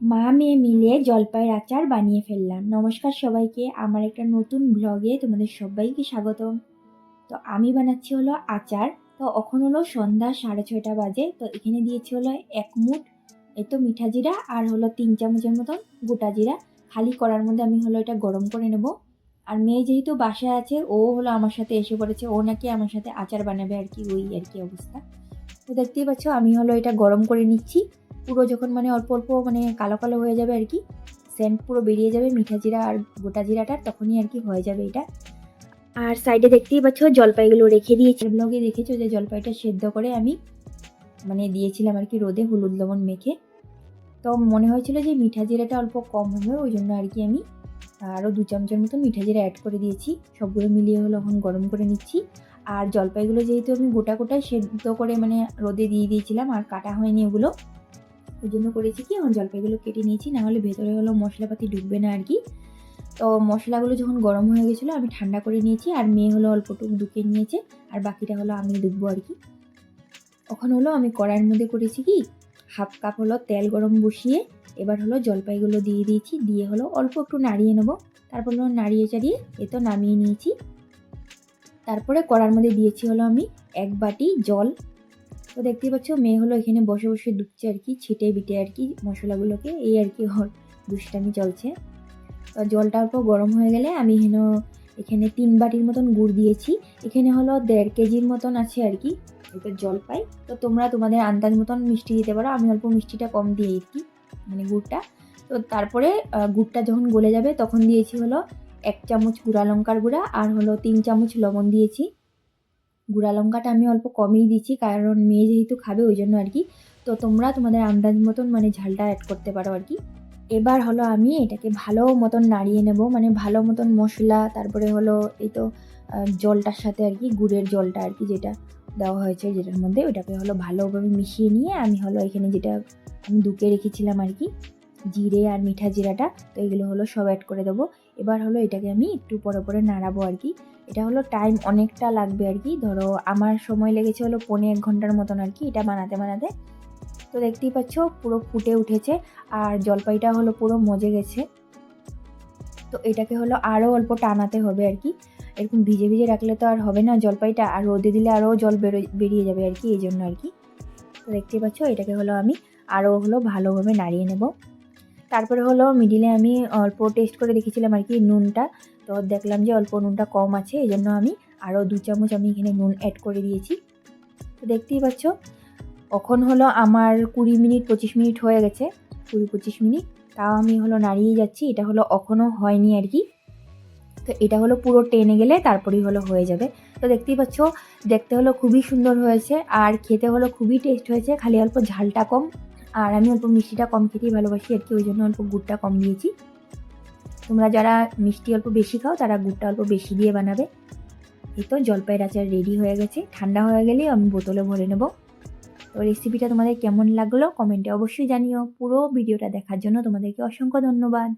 মা মেয়ে মিলে জলপাইয়ের আচার বানিয়ে ফেললাম। নমস্কার সবাইকে। আমার একটা নতুন ব্লগে তোমাদের সবাইকে স্বাগতম। তো আমি বানাচ্ছি হলো আচার। তো এখন হলো সন্ধ্যা সাড়ে ছয়টা বাজে। তো এখানে দিয়েছি হলো এক মুঠ এই তো মিঠা জিরা আর হলো তিন চামচের মতন গোটা জিরা। খালি করার মধ্যে আমি হলো এটা গরম করে নেব। আর মেয়ে যেহেতু বাসায় আছে, ও হলো আমার সাথে এসে পড়েছে। ও নাকি আমার সাথে আচার বানাবে আর কি, ওই আর কি অবস্থা। তো দেখতেই পাচ্ছ, আমি হলো এটা গরম করে নিচ্ছি। পুরো যখন মানে অল্প অল্প মানে কালো কালো হয়ে যাবে আর কি সেন্ট পুরো বেরিয়ে যাবে মিঠা জিরা আর গোটা জিরাটা তখনই আর কি হয়ে যাবে এটা। আর সাইডে দেখতেই পাচ্ছ জলপাইগুলো রেখে দিয়েছি। ব্লগে দেখেছ যে জলপাইটা সেদ্ধ করে আমি মানে দিয়েছিলাম আর কি রোদে হলুদ লবণ মেখে? তো মনে হয়েছিল যে মিঠা জিরাটা অল্প কম হবে, ওই জন্য আর কি আমি আরও দু চামচের মতো মিঠা জিরা অ্যাড করে দিয়েছি। সবগুলো মিলিয়ে হলো এখন গরম করে নিচ্ছি। আর জলপাইগুলো যেহেতু আমি গোটা গোটায় সেদ্ধ করে মানে রোদে দিয়ে দিয়েছিলাম আর কাটা হয়নি ওগুলো ওই জন্য করেছি কি আমার জলপাইগুলো কেটে নিয়েছি, নাহলে ভেতরে হলো মশলাপাতি ঢুকবে না আর কি। তো মশলাগুলো যখন গরম হয়ে গেছিল, আমি ঠান্ডা করে নিয়েছি, আর মেয়ে হলো অল্পটুকু দুকে নিয়েছে, আর বাকিটা হলো আমি ডুববো আর কি। ওখানে হলো আমি কড়াইয়ের মধ্যে করেছি কি, হাফ কাপ হলো তেল গরম বসিয়ে, এবার হলো জলপাইগুলো দিয়ে দিয়েছি, দিয়ে হলো অল্প একটু নাড়িয়ে নেব। তারপর হলো নাড়িয়ে চাড়িয়ে এ তো নামিয়ে নিয়েছি। তারপরে কড়ার মধ্যে দিয়েছি হলো আমি এক বাটি জল তো দেখতেই পাচ্ছ, মেয়ে হলো এখানে বসে বসে ডুবছে আর কি, ছিটে বিটে আর কি মশলাগুলোকে, এই আর কি ওর দুষ্টামি চলছে। তো জলটা অল্প গরম হয়ে গেলে আমি হেন এখানে তিন বাটির মতন গুড় দিয়েছি। এখানে হলো দেড় কেজির মতন আছে আর কি এটা জলপাই তো তোমরা তোমাদের আন্দাজ মতন মিষ্টি দিতে পারো, আমি অল্প মিষ্টিটা কম দিই আর কি মানে গুড়টা। তো তারপরে গুড়টা যখন গলে যাবে, তখন দিয়েছি হলো এক চামচ গুঁড়া লঙ্কার গুঁড়া, আর হলো তিন চামচ লবণ দিয়েছি। গুঁড়া লঙ্কাটা আমি অল্প কমই দিচ্ছি, কারণ মেয়ে যেহেতু খাবে ওই জন্য আর কি। তো তোমরা তোমাদের আন্দাজ মতন মানে ঝালটা অ্যাড করতে পারো আর কি। এবার হলো আমি এটাকে ভালো মতন নাড়িয়ে নেব মানে ভালো মতন মশলা, তারপরে হলো এই তো জলটার সাথে আর কি, গুড়ের জলটা আর কি যেটা দেওয়া হয়েছে যেটার মধ্যে ওটাকে হলো ভালোভাবে মিশিয়ে নিয়ে আমি হলো এখানে যেটা আমি দুকে রেখেছিলাম আর কি, জিরে আর মিঠা জিরাটা, তো এগুলো হলো সব অ্যাড করে দেবো। এবার হলো এটাকে আমি একটু পরে পরে নাড়াবো আর কি। এটা হলো টাইম অনেকটা লাগবে আর কি। ধরো আমার সময় লেগেছে হলো পনেরো এক ঘণ্টার মতন আর কি এটা বানাতে বানাতে। তো দেখতেই পাচ্ছ পুরো ফুটে উঠেছে আর জলপাইটা হলো পুরো মজে গেছে। তো এটাকে হলো আরও অল্প টানাতে হবে আর কি। এরকম ভিজে ভিজে রাখলে তো আর হবে না জলপাইটা আর রোদে দিলে আরও জল বেরো বেরিয়ে যাবে আর কি এই জন্য আর কি। তো দেখতেই পাচ্ছ এটাকে হলো আমি আরও হলো ভালোভাবে নাড়িয়ে নেব। তারপরে হলো মিডিলে আমি অল্প টেস্ট করে দেখেছিলাম আর কি নুনটা। তো দেখলাম যে অল্প নুনটা কম আছে এই জন্য আমি আরও দু চামচ আমি এখানে নুন অ্যাড করে দিয়েছি। তো দেখতেই পাচ্ছ কখন হলো আমার কুড়ি মিনিট, পঁচিশ মিনিট হয়ে গেছে, কুড়ি, পঁচিশ মিনিট। তাও আমি হলো নাড়িয়ে যাচ্ছি, এটা হলো এখনও হয়নি আর কি। তো এটা হলো পুরো টেনে গেলে তারপরেই হলো হয়ে যাবে। তো দেখতেই পাচ্ছ, দেখতে হলো খুবই সুন্দর হয়েছে, আর খেতে হলো খুবই টেস্ট হয়েছে, খালি অল্প ঝালটা কম। আর আমি অল্প মিষ্টিটা কম খেতেই ভালোবাসি আর কি ওই জন্য অল্প গুড়টা কম দিয়েছি। তোমরা যারা মিষ্টি অল্প বেশি খাও, তারা গুড়টা অল্প বেশি দিয়ে বানাবে। এই তো জলপাইয়ের আচার রেডি হয়ে গেছে। ঠান্ডা হয়ে গেলেই আমি বোতলে ভরে নেব। তো রেসিপিটা তোমাদের কেমন লাগল? কমেন্টে অবশ্যই জানিও। পুরো ভিডিওটা দেখার জন্য তোমাদেরকে অসংখ্য ধন্যবাদ।